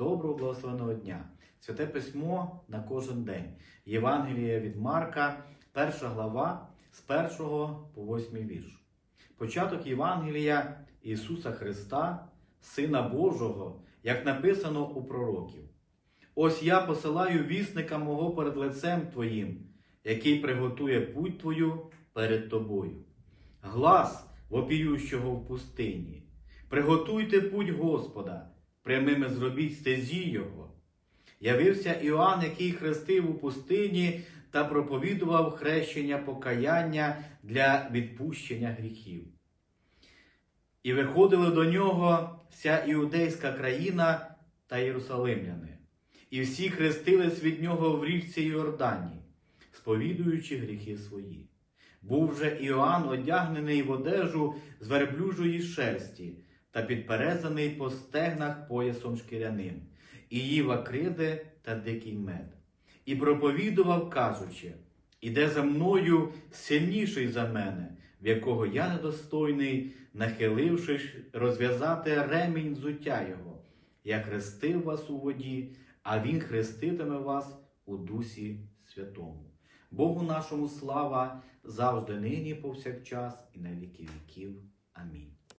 Доброго благословеного дня! Святе письмо на кожен день. Євангеліє від Марка, перша глава з 1 по 8 вірш. Початок Євангелія Ісуса Христа, Сина Божого, як написано у пророків. Ось я посилаю вісника мого перед лицем Твоїм, який приготує путь Твою перед тобою. Глас вопіющого в пустині. Приготуйте путь Господа, прямими зробіть стезі Його. Явився Іоанн, який хрестив у пустині та проповідував хрещення покаяння для відпущення гріхів. І виходили до нього вся іудейська країна та єрусалимляни, і всі хрестились від нього в річці Йордані, сповідуючи гріхи свої. Був же Іоанн одягнений в одежу з верблюжої шерсті та підперезаний по стегнах поясом шкіряним, і їв акриди та дикий мед. І проповідував, кажучи: Іде за мною сильніший за мене, в якого я недостойний, нахилившись, розв'язати ремінь взуття його. Я хрестив вас у воді, а він хреститиме вас у Дусі Святому. Богу нашому слава завжди нині, повсякчас і на віки віків. Амінь.